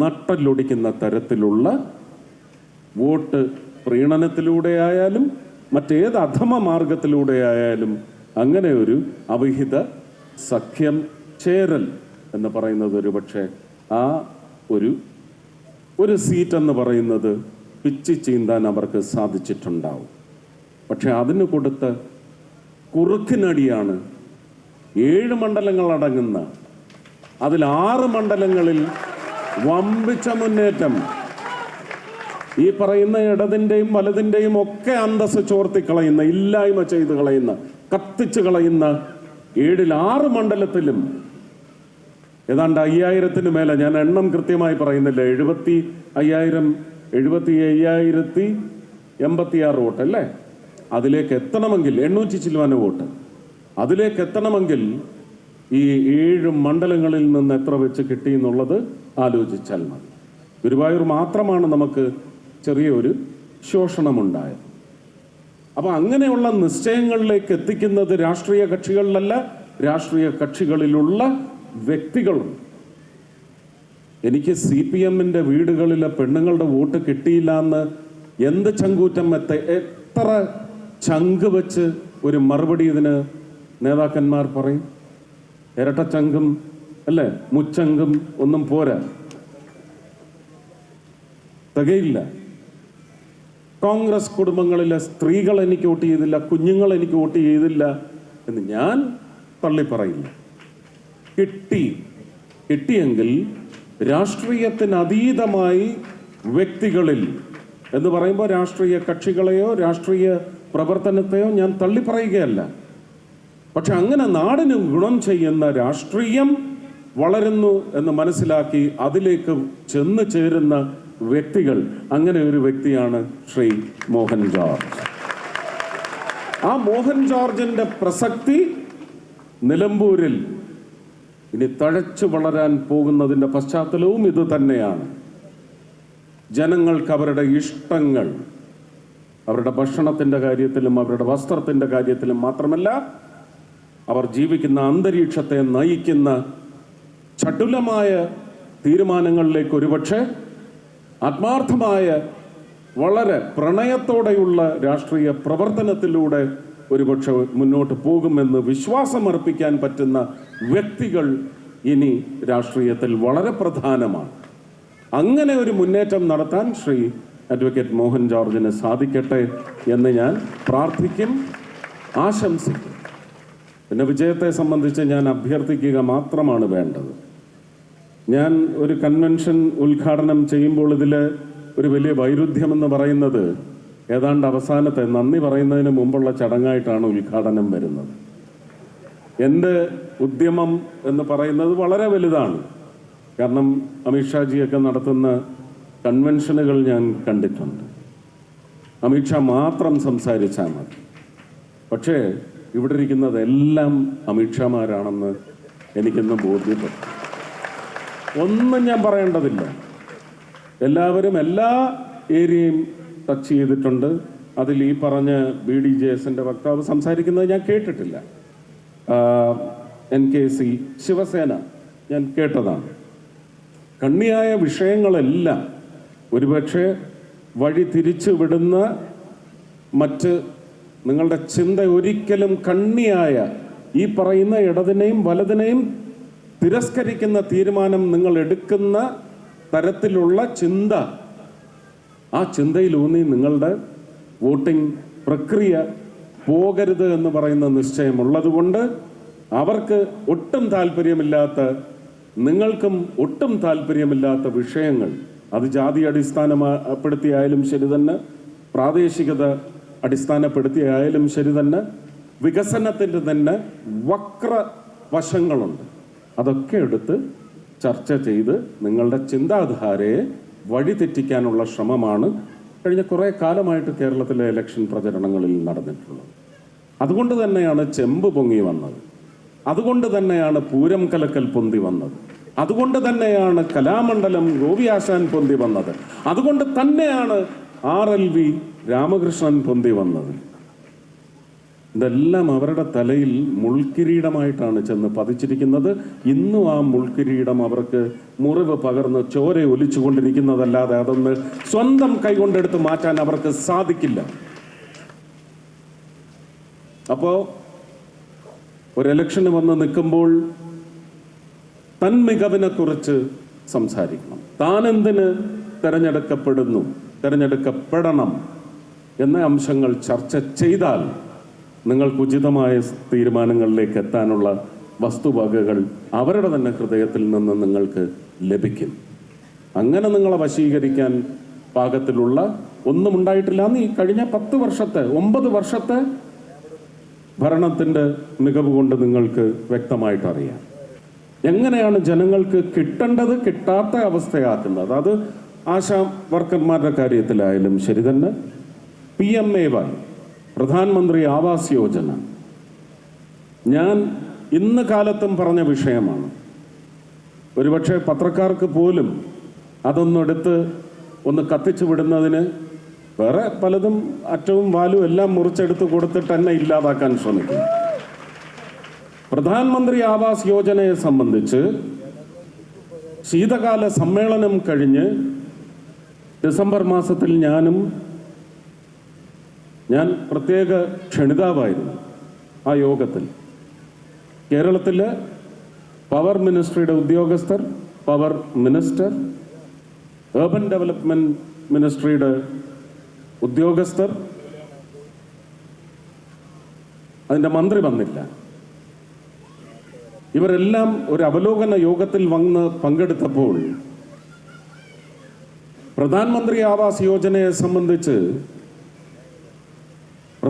നട്ടലൊടിക്കുന്ന തരത്തിലുള്ള വോട്ട് പ്രീണനത്തിലൂടെ ആയാലും മറ്റേത് അധമ മാർഗത്തിലൂടെ ആയാലും അങ്ങനെ ഒരു അവിഹിത സഖ്യം ചേരൽ എന്ന് പറയുന്നത് ഒരു പക്ഷേ ആ ഒരു ഒരു സീറ്റ് എന്ന് പറയുന്നത് പിച്ചി ചീന്താൻ അവർക്ക് സാധിച്ചിട്ടുണ്ടാവും. പക്ഷെ അതിന് കൊടുത്ത കുറുക്കിനടിയാണ് ഏഴ് മണ്ഡലങ്ങൾ അടങ്ങുന്ന. അതിൽ ആറ് മണ്ഡലങ്ങളിൽ വമ്പിച്ച മുന്നേറ്റം. ഈ പറയുന്ന ഇടതിന്റെയും വലതിന്റെയും ഒക്കെ അന്തസ് ചോർത്തി കളയുന്ന ഇല്ലായ്മ ചെയ്ത് കളയുന്ന കത്തിച്ച് കളയുന്ന ഏഴിൽ ആറ് മണ്ഡലത്തിലും ഏതാണ്ട് അയ്യായിരത്തിന് മേലെ ഞാൻ എണ്ണം കൃത്യമായി പറയുന്നില്ല എഴുപത്തി അയ്യായിരം എഴുപത്തി അയ്യായിരത്തി എൺപത്തിയാറ് വോട്ട് അല്ലേ? അതിലേക്ക് എത്തണമെങ്കിൽ എണ്ണൂറ്റി ചില്ലുവാന വോട്ട്. അതിലേക്ക് എത്തണമെങ്കിൽ ഈ ഏഴ് മണ്ഡലങ്ങളിൽ നിന്ന് എത്ര വെച്ച് കിട്ടി എന്നുള്ളത് ആലോചിച്ചാൽ മതി. ഗുരുവായൂർ മാത്രമാണ് നമുക്ക് ചെറിയൊരു ശോഷണമുണ്ടായത്. അപ്പൊ അങ്ങനെയുള്ള നിശ്ചയങ്ങളിലേക്ക് എത്തിക്കുന്നത് രാഷ്ട്രീയ കക്ഷികളിലല്ല രാഷ്ട്രീയ കക്ഷികളിലുള്ള വ്യക്തികളുണ്ട്. എനിക്ക് സി പി എമ്മിന്റെ വീടുകളിലെ പെണ്ണുങ്ങളുടെ വോട്ട് കിട്ടിയില്ല എന്ന് എന്ത് ചങ്കൂറ്റം എത്ത എത്ര ചങ്ക് വെച്ച് ഒരു മറുപടി ഇതിന് നേതാക്കന്മാർ പറയും? ഇരട്ട ചങ്കും അല്ലേ? മുച്ചങ്കും ഒന്നും പോരാ. തികയില്ല. കോൺഗ്രസ് കുടുംബങ്ങളിലെ സ്ത്രീകൾ എനിക്ക് വോട്ട് ചെയ്തില്ല കുഞ്ഞുങ്ങൾ എനിക്ക് വോട്ട് ചെയ്തില്ല എന്ന് ഞാൻ തള്ളി പറയില്ല. കിട്ടി. കിട്ടിയെങ്കിൽ രാഷ്ട്രീയത്തിന് അതീതമായി വ്യക്തികളിൽ എന്ന് പറയുമ്പോൾ രാഷ്ട്രീയ കക്ഷികളെയോ രാഷ്ട്രീയ പ്രവർത്തനത്തെയോ ഞാൻ തള്ളി പറയുകയല്ല. പക്ഷെ അങ്ങനെ നാടിന് ഗുണം ചെയ്യുന്ന രാഷ്ട്രീയം വളരുന്നു എന്ന് മനസ്സിലാക്കി അതിലേക്ക് ചെന്ന് ചേരുന്ന വ്യക്തികൾ അങ്ങനെ ഒരു വ്യക്തിയാണ് ശ്രീ മോഹൻ ജോർജ്. ആ മോഹൻ ജോർജിന്റെ പ്രസക്തി നിലമ്പൂരിൽ ഇനി തഴച്ചു വളരാൻ പോകുന്നതിന്റെ പശ്ചാത്തലവും ഇത് തന്നെയാണ്. ജനങ്ങൾക്ക് അവരുടെ ഇഷ്ടങ്ങൾ അവരുടെ ഭക്ഷണത്തിന്റെ കാര്യത്തിലും അവരുടെ വസ്ത്രത്തിന്റെ കാര്യത്തിലും മാത്രമല്ല അവർ ജീവിക്കുന്ന അന്തരീക്ഷത്തെ നയിക്കുന്ന ചടുലമായ തീരുമാനങ്ങളിലേക്ക് ഒരുപക്ഷെ ആത്മാർത്ഥമായ വളരെ പ്രണയത്തോടെയുള്ള രാഷ്ട്രീയ പ്രവർത്തനത്തിലൂടെ ഒരുപക്ഷെ മുന്നോട്ട് പോകുമെന്ന് വിശ്വാസമർപ്പിക്കാൻ പറ്റുന്ന വ്യക്തികൾ ഇനി രാഷ്ട്രീയത്തിൽ വളരെ പ്രധാനമാണ്. അങ്ങനെ ഒരു മുന്നേറ്റം നടത്താൻ ശ്രീ അഡ്വക്കേറ്റ് മോഹൻ ജോർജിന് സാധിക്കട്ടെ എന്ന് ഞാൻ പ്രാർത്ഥിക്കും ആശംസിക്കും. പിന്നെ വിജയത്തെ സംബന്ധിച്ച് ഞാൻ അഭ്യർത്ഥിക്കുക മാത്രമാണ് വേണ്ടത്. ഞാൻ ഒരു കൺവെൻഷൻ ഉദ്ഘാടനം ചെയ്യുമ്പോൾ ഇതിൽ ഒരു വലിയ വൈരുദ്ധ്യം എന്ന് പറയുന്നത് ഏതാണ്ട് അവസാനത്തെ നന്ദി പറയുന്നതിന് മുമ്പുള്ള ചടങ്ങായിട്ടാണ് ഉദ്ഘാടനം വരുന്നത്. എന്റെ ഉദ്യമം എന്ന് പറയുന്നത് വളരെ വലുതാണ്. കാരണം അമിത്ഷാജിയൊക്കെ നടത്തുന്ന കൺവെൻഷനുകൾ ഞാൻ കണ്ടിട്ടുണ്ട്. അമിത്ഷാ മാത്രം സംസാരിച്ചാൽ മതി. പക്ഷേ ഇവിടെ ഇരിക്കുന്നതെല്ലാം അമിത്ഷാമാരാണെന്ന് എനിക്കിന്ന് ബോധ്യപ്പെട്ടു. ഒന്നും ഞാൻ പറയേണ്ടതില്ല. എല്ലാവരും എല്ലാ ഏരിയയും ടച്ച് ചെയ്തിട്ടുണ്ട്. അതിൽ ഈ പറഞ്ഞ ബി ഡി ജെ എസിന്റെ വക്താവ് സംസാരിക്കുന്നത് ഞാൻ കേട്ടിട്ടില്ല. എൻ കെ സി ശിവസേന ഞാൻ കേട്ടതാണ്. കണ്ണിയായ വിഷയങ്ങളെല്ലാം ഒരുപക്ഷെ വഴി തിരിച്ചു വിടുന്ന മറ്റ് നിങ്ങളുടെ ചിന്ത ഒരിക്കലും കണ്ണിയായ ഈ പറയുന്ന ഇടതിനെയും വലതിനെയും തിരസ്കരിക്കുന്ന തീരുമാനം നിങ്ങൾ എടുക്കുന്ന തരത്തിലുള്ള ചിന്ത ആ ചിന്തയിലൂന്നി നിങ്ങളുടെ വോട്ടിംഗ് പ്രക്രിയ പോകരുത് എന്ന് പറയുന്ന നിശ്ചയമുള്ളതുകൊണ്ട് അവർക്ക് ഒട്ടും താല്പര്യമില്ലാത്ത നിങ്ങൾക്കും ഒട്ടും താല്പര്യമില്ലാത്ത വിഷയങ്ങൾ അത് ജാതി അടിസ്ഥാനപ്പെടുത്തിയായാലും ശരി തന്നെ പ്രാദേശികത അടിസ്ഥാനപ്പെടുത്തിയായാലും ശരി തന്നെ വികസനത്തിന്റെ തന്നെ വക്ര വശങ്ങളുണ്ട് അതൊക്കെ എടുത്ത് ചർച്ച ചെയ്ത് നിങ്ങളുടെ ചിന്താധാരയെ വഴിതെറ്റിക്കാനുള്ള ശ്രമമാണ് കഴിഞ്ഞ കുറേ കാലമായിട്ട് കേരളത്തിലെ ഇലക്ഷൻ പ്രചരണങ്ങളിൽ നടന്നിട്ടുള്ളത്. അതുകൊണ്ട് തന്നെയാണ് ചെമ്പ് പൊങ്ങി വന്നത്. അതുകൊണ്ട് തന്നെയാണ് പൂരം കലക്കൽ പൊന്തി വന്നത്. അതുകൊണ്ട് തന്നെയാണ് കലാമണ്ഡലം ഗോപിയാശാൻ പൊന്തി വന്നത്. അതുകൊണ്ട് തന്നെയാണ് ആർ എൽ വി രാമകൃഷ്ണൻ പൊന്തി വന്നത്. ഇതെല്ലാം അവരുടെ തലയിൽ മുൾക്കിരീടമായിട്ടാണ് ചെന്ന് പതിച്ചിരിക്കുന്നത്. ഇന്നും ആ മുൾക്കിരീടം അവർക്ക് മുറിവ് പകർന്ന് ചോര ഒലിച്ചുകൊണ്ടിരിക്കുന്നതല്ലാതെ അതൊന്ന് സ്വന്തം കൈകൊണ്ടെടുത്ത് മാറ്റാൻ അവർക്ക് സാധിക്കില്ല. അപ്പോ ഒരു ഇലക്ഷന് വന്ന് നിൽക്കുമ്പോൾ തൻ മികവിനെ കുറിച്ച് സംസാരിക്കണം. താൻ എന്തിന് തെരഞ്ഞെടുക്കപ്പെടുന്നു? തെരഞ്ഞെടുക്കപ്പെടണം എന്ന അംശങ്ങൾ ചർച്ച ചെയ്താൽ നിങ്ങൾക്ക് ഉചിതമായ തീരുമാനങ്ങളിലേക്ക് എത്താനുള്ള വസ്തുവകകൾ അവരുടെ തന്നെ ഹൃദയത്തിൽ നിന്ന് നിങ്ങൾക്ക് ലഭിക്കും. അങ്ങനെ നിങ്ങളെ വശീകരിക്കാൻ പാകത്തിലുള്ള ഒന്നും ഉണ്ടായിട്ടില്ല. എന്ന് ഈ കഴിഞ്ഞ പത്ത് വർഷത്തെ ഒമ്പത് വർഷത്തെ ഭരണത്തിന്റെ മികവ് കൊണ്ട് നിങ്ങൾക്ക് വ്യക്തമായിട്ട് അറിയാം. എങ്ങനെയാണ് ജനങ്ങൾക്ക് കിട്ടേണ്ടത് കിട്ടാത്ത അവസ്ഥയാക്കുന്നത്? അത് ആശാ വർക്കർമാരുടെ കാര്യത്തിലായാലും ശരി തന്നെ. പി എം എ വൈ പ്രധാനമന്ത്രി ആവാസ് യോജന. ഞാൻ ഇന്ന് കാലത്തും പറഞ്ഞ വിഷയമാണ്. ഒരുപക്ഷെ പത്രക്കാർക്ക് പോലും അതൊന്നെടുത്ത് ഒന്ന് കത്തിച്ചു വിടുന്നതിന് വേറെ പലതും അറ്റവും വാലും എല്ലാം മുറിച്ചെടുത്ത് കൊടുത്തിട്ട് തന്നെ ഇല്ലാതാക്കാൻ ശ്രമിക്കും. പ്രധാനമന്ത്രി ആവാസ് യോജനയെ സംബന്ധിച്ച് ശീതകാല സമ്മേളനം കഴിഞ്ഞ് ഡിസംബർ മാസത്തിൽ ഞാനും ഞാൻ പ്രത്യേക ക്ഷണിതാവായിരുന്നു ആ യോഗത്തിൽ. കേരളത്തിലെ പവർ മിനിസ്ട്രിയുടെ ഉദ്യോഗസ്ഥർ പവർ മിനിസ്റ്റർ ഏർബൻ ഡെവലപ്മെന്റ് മിനിസ്ട്രിയുടെ ഉദ്യോഗസ്ഥർ അതിന്റെ മന്ത്രി വന്നില്ല. ഇവരെല്ലാം ഒരു അവലോകന യോഗത്തിൽ വന്ന് പങ്കെടുത്തപ്പോൾ പ്രധാനമന്ത്രി ആവാസ് യോജനയെ സംബന്ധിച്ച്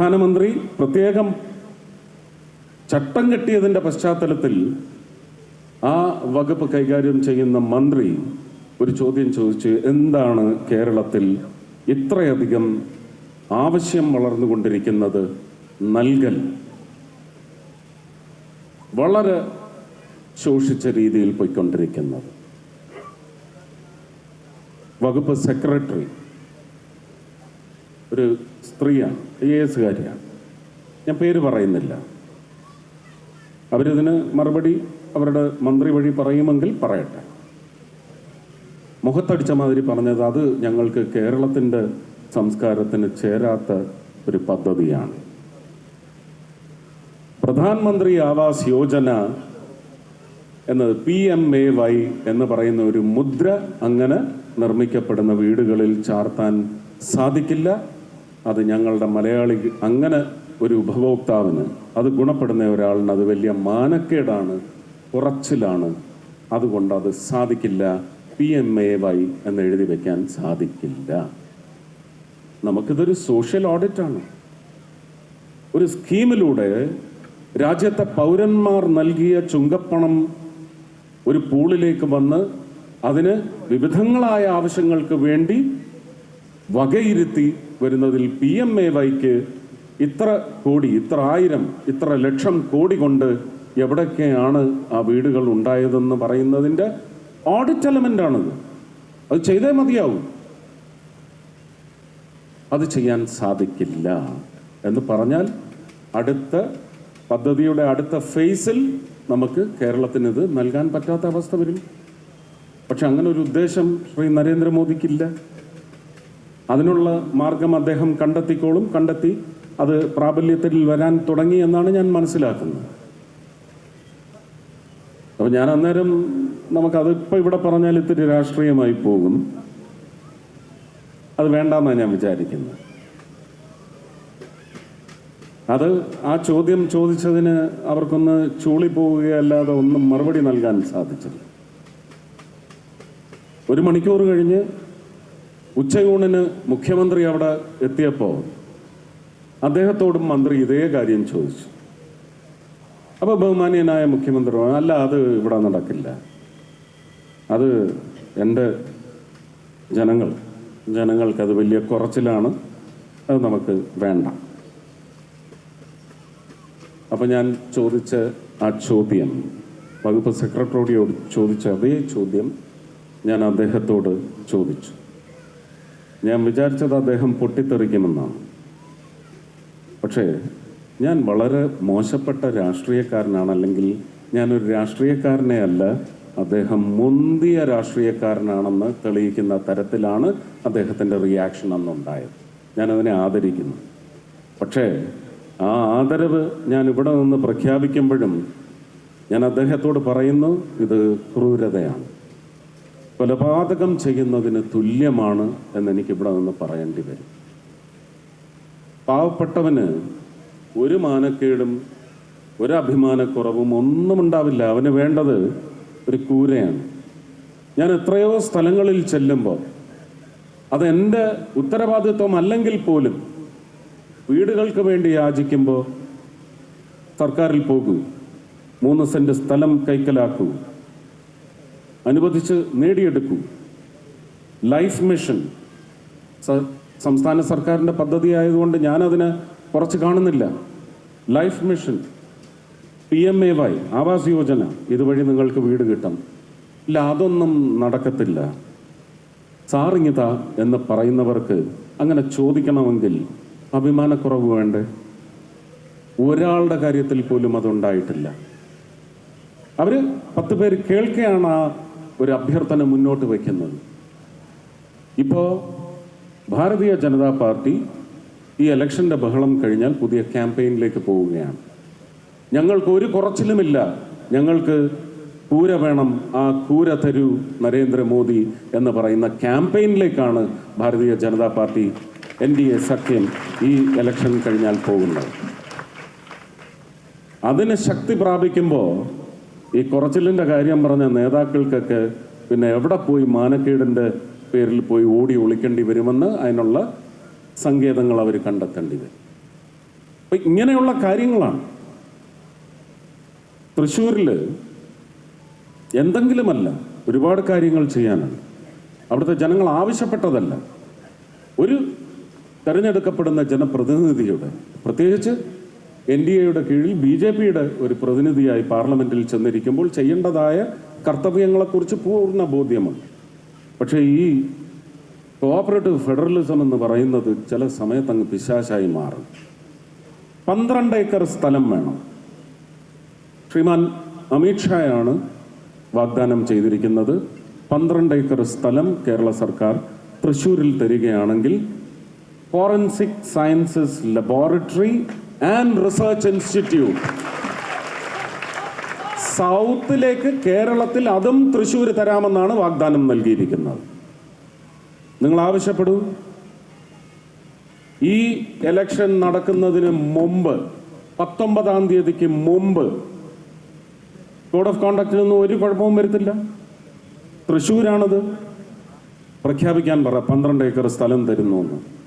പ്രധാനമന്ത്രി പ്രത്യേകം ചട്ടം കെട്ടിയതിന്റെ പശ്ചാത്തലത്തിൽ ആ വകുപ്പ് കൈകാര്യം ചെയ്യുന്ന മന്ത്രി ഒരു ചോദ്യം ചോദിച്ച് എന്താണ് കേരളത്തിൽ ഇത്രയധികം ആവശ്യം വളർന്നുകൊണ്ടിരിക്കുന്നത് നൽകൽ? വളരെ ശോഷിച്ച രീതിയിൽ പോയിക്കൊണ്ടിരിക്കുന്നത്. വകുപ്പ് സെക്രട്ടറി ഒരു സ്ത്രീയാണ് ഐ എ എസുകാരിയാണ് ഞാൻ പേര് പറയുന്നില്ല. അവരിതിന് മറുപടി അവരുടെ മന്ത്രി വഴി പറയുമെങ്കിൽ പറയട്ടെ. മുഖത്തടിച്ച മാതിരി പറഞ്ഞത് അത് ഞങ്ങൾക്ക് കേരളത്തിന്റെ സംസ്കാരത്തിന് ചേരാത്ത ഒരു പദ്ധതിയാണ്. പ്രധാനമന്ത്രി ആവാസ് യോജന എന്നത് പി എം എ വൈ എന്ന് പറയുന്ന ഒരു മുദ്ര അങ്ങനെ നിർമ്മിക്കപ്പെടുന്ന വീടുകളിൽ ചാർത്താൻ സാധിക്കില്ല. അത് ഞങ്ങളുടെ മലയാളി അങ്ങനെ ഒരു ഉപഭോക്താവിന് അത് ഗുണപ്പെടുന്ന ഒരാളിന് അത് വലിയ മാനക്കേടാണ് കുറച്ചിലാണ് അതുകൊണ്ട് അത് സാധിക്കില്ല. പി എം എ വൈ എന്ന് എഴുതി വെക്കാൻ സാധിക്കില്ല. നമുക്കിതൊരു സോഷ്യൽ ഓഡിറ്റ് ആണ് ഒരു സ്കീമിലൂടെ രാജ്യത്തെ പൗരന്മാർ നൽകിയ ചുങ്കപ്പണം ഒരു പൂളിലേക്ക് വന്ന് അതിന് വിവിധങ്ങളായ ആവശ്യങ്ങൾക്ക് വേണ്ടി വകയിരുത്തി വരുന്നതിൽ പി എം എ വൈക്ക് ഇത്ര കോടി ഇത്ര ആയിരം ഇത്ര ലക്ഷം കോടി കൊണ്ട് എവിടൊക്കെയാണ് ആ വീടുകൾ ഉണ്ടായതെന്ന് പറയുന്നതിന്റെ ഓഡിറ്റ് എലമെന്റ് ആണത്. അത് ചെയ്തേ മതിയാവും. അത് ചെയ്യാൻ സാധിക്കില്ല എന്ന് പറഞ്ഞാൽ അടുത്ത പദ്ധതിയുടെ അടുത്ത ഫേസിൽ നമുക്ക് കേരളത്തിന് ഇത് നൽകാൻ പറ്റാത്ത അവസ്ഥ വരും. പക്ഷെ അങ്ങനെ ഒരു ഉദ്ദേശം ശ്രീ നരേന്ദ്രമോദിക്കില്ല. അതിനുള്ള മാർഗം അദ്ദേഹം കണ്ടെത്തിക്കോളും. കണ്ടെത്തി അത് പ്രാബല്യത്തിൽ വരാൻ തുടങ്ങി എന്നാണ് ഞാൻ മനസ്സിലാക്കുന്നത്. അപ്പോൾ ഞാൻ അന്നേരം നമുക്കത് ഇപ്പൊ ഇവിടെ പറഞ്ഞാൽ ഇത്തിരി രാഷ്ട്രീയമായി പോകും. അത് വേണ്ടെന്നാണ് ഞാൻ വിചാരിക്കുന്നത്. അത് ആ ചോദ്യം ചോദിച്ചതിന് അവർക്കൊന്ന് ചൂളി പോവുകയല്ലാതെ ഒന്നും മറുപടി നൽകാൻ സാധിച്ചില്ല. ഒരു മണിക്കൂർ കഴിഞ്ഞ് ഉച്ചയൂണിന് മുഖ്യമന്ത്രി അവിടെ എത്തിയപ്പോൾ അദ്ദേഹത്തോടും മന്ത്രി ഇതേ കാര്യം ചോദിച്ചു. അപ്പോൾ ബഹുമാനീയനായ മുഖ്യമന്ത്രി അല്ല അത് ഇവിടെ നടക്കില്ല. അത് എന്റെ ജനങ്ങൾ ജനങ്ങൾക്കത് വലിയ കുറച്ചിലാണ്. അത് നമുക്ക് വേണ്ട. അപ്പം ഞാൻ ചോദിച്ച ആ ചോദ്യം വകുപ്പ് സെക്രട്ടറിയോട് ചോദിച്ച അതേ ചോദ്യം ഞാൻ അദ്ദേഹത്തോട് ചോദിച്ചു. ഞാൻ വിചാരിച്ചത് അദ്ദേഹം പൊട്ടിത്തെറിക്കുമെന്നാണ്. പക്ഷേ ഞാൻ വളരെ മോശപ്പെട്ട രാഷ്ട്രീയക്കാരനാണ് അല്ലെങ്കിൽ ഞാനൊരു രാഷ്ട്രീയക്കാരനെ അല്ല അദ്ദേഹം മുന്തിയ രാഷ്ട്രീയക്കാരനാണെന്ന് തെളിയിക്കുന്ന തരത്തിലാണ് അദ്ദേഹത്തിന്റെ റിയാക്ഷൻ അന്നുണ്ടായത്. ഞാനതിനെ ആദരിക്കുന്നു. പക്ഷേ ആ ആദരവ് ഞാൻ ഇവിടെ നിന്ന് പ്രഖ്യാപിക്കുമ്പോഴും ഞാൻ അദ്ദേഹത്തോട് പറയുന്നു ഇത് ക്രൂരതയാണ്. കൊലപാതകം ചെയ്യുന്നതിന് തുല്യമാണ് എന്ന് എനിക്കിവിടെ നിന്ന് പറയേണ്ടി വരും. പാവപ്പെട്ടവന് ഒരു മാനക്കേടും ഒരു അഭിമാനക്കുറവും ഒന്നും ഉണ്ടാവില്ല അവന് വേണ്ടത് ഒരു കൂരയാണ്. ഞാൻ എത്രയോ സ്ഥലങ്ങളിൽ ചെല്ലുമ്പോൾ അത് എന്റെ ഉത്തരവാദിത്വം അല്ലെങ്കിൽ പോലും വീടുകൾക്ക് വേണ്ടി യാചിക്കുമ്പോൾ സർക്കാരിൽ പോകൂ മൂന്ന് സെന്റ് സ്ഥലം കൈക്കലാക്കൂ അനുവദിച്ച് നേടിയെടുക്കൂ. ലൈഫ് മിഷൻ സംസ്ഥാന സർക്കാരിന്റെ പദ്ധതി ആയതുകൊണ്ട് ഞാനതിന് കുറച്ച് കാണുന്നില്ല. Life mission P M A Y Awas Yojana. ഇതുവഴി നിങ്ങൾക്ക് വീട് കിട്ടും. ഇല്ല അതൊന്നും നടക്കത്തില്ല. സാറിങ്ങിത എന്ന് പറയുന്നവർക്ക് അങ്ങനെ ചോദിക്കണമെങ്കിൽ അഭിമാനക്കുറവ് വേണ്ടേ? ഒരാളുടെ കാര്യത്തിൽ പോലും അതുണ്ടായിട്ടില്ല. അവർ പത്ത് പേര് കേൾക്കുകയാണ് ആ ഒരു അഭ്യർത്ഥന മുന്നോട്ട് വയ്ക്കുന്നത് ഇപ്പോൾ ഭാരതീയ ജനതാ പാർട്ടി ഈ ഇലക്ഷന്റെ ബഹളം കഴിഞ്ഞാൽ പുതിയ ക്യാമ്പയിനിലേക്ക് പോവുകയാണ്. ഞങ്ങൾക്ക് ഒരു കുറച്ചിലുമില്ല. ഞങ്ങൾക്ക് കൂര വേണം ആ കൂര തരൂ നരേന്ദ്രമോദി എന്ന് പറയുന്ന ക്യാമ്പയിനിലേക്കാണ് Bharatiya Janata Party N D A സഖ്യം ഈ ഇലക്ഷൻ കഴിഞ്ഞാൽ പോകുന്നത്. അതിന് ശക്തി പ്രാപിക്കുമ്പോൾ ഈ കുറച്ചിലിന്റെ കാര്യം പറഞ്ഞ നേതാക്കൾക്കൊക്കെ പിന്നെ എവിടെ പോയി മാനക്കേടിന്റെ പേരിൽ പോയി ഓടി ഒളിക്കേണ്ടി വരുമെന്ന് അതിനുള്ള സങ്കേതങ്ങൾ അവർ കണ്ടെത്തേണ്ടി വരും അപ്പം ഇങ്ങനെയുള്ള കാര്യങ്ങളാണ്. തൃശ്ശൂരിൽ എന്തെങ്കിലുമല്ല ഒരുപാട് കാര്യങ്ങൾ ചെയ്യാനാണ്. അവിടുത്തെ ജനങ്ങൾ ആവശ്യപ്പെട്ടതല്ല. ഒരു തെരഞ്ഞെടുക്കപ്പെടുന്ന ജനപ്രതിനിധിയുടെ പ്രത്യേകിച്ച് എൻ ഡി എയുടെ കീഴിൽ ബി ജെ പിയുടെ ഒരു പ്രതിനിധിയായി പാർലമെന്റിൽ ചെന്നിരിക്കുമ്പോൾ ചെയ്യേണ്ടതായ കർത്തവ്യങ്ങളെക്കുറിച്ച് പൂർണ ബോധ്യമാണ്. പക്ഷേ ഈ കോഓപ്പറേറ്റീവ് ഫെഡറലിസം എന്ന് പറയുന്നത് ചില സമയത്ത് അങ്ങ് പിശാശായി മാറും. പന്ത്രണ്ട് ഏക്കർ സ്ഥലം വേണം. ശ്രീമാൻ അമിത്ഷായാണ് വാഗ്ദാനം ചെയ്തിരിക്കുന്നത്. പന്ത്രണ്ട് ഏക്കർ സ്ഥലം കേരള സർക്കാർ തൃശ്ശൂരിൽ തരികയാണെങ്കിൽ forensic sciences laboratory and research institute. സൗത്തിലേക്ക് കേരളത്തിൽ അതും തൃശ്ശൂർ തരാമെന്നാണ് വാഗ്ദാനം നൽകിയിരിക്കുന്നത്. നിങ്ങൾ ആവശ്യപ്പെടൂ. ഈ എലക്ഷൻ നടക്കുന്നതിന് മുമ്പ് പത്തൊമ്പതാം തീയതിക്ക് മുമ്പ് കോഡ് ഓഫ് കോണ്ടക്റ്റിനൊന്നും ഒരു കുഴപ്പവും വരുത്തില്ല. തൃശ്ശൂരാണത്. പ്രഖ്യാപിക്കാൻ പറ പന്ത്രണ്ട് ഏക്കർ സ്ഥലം തരുന്നു എന്ന്.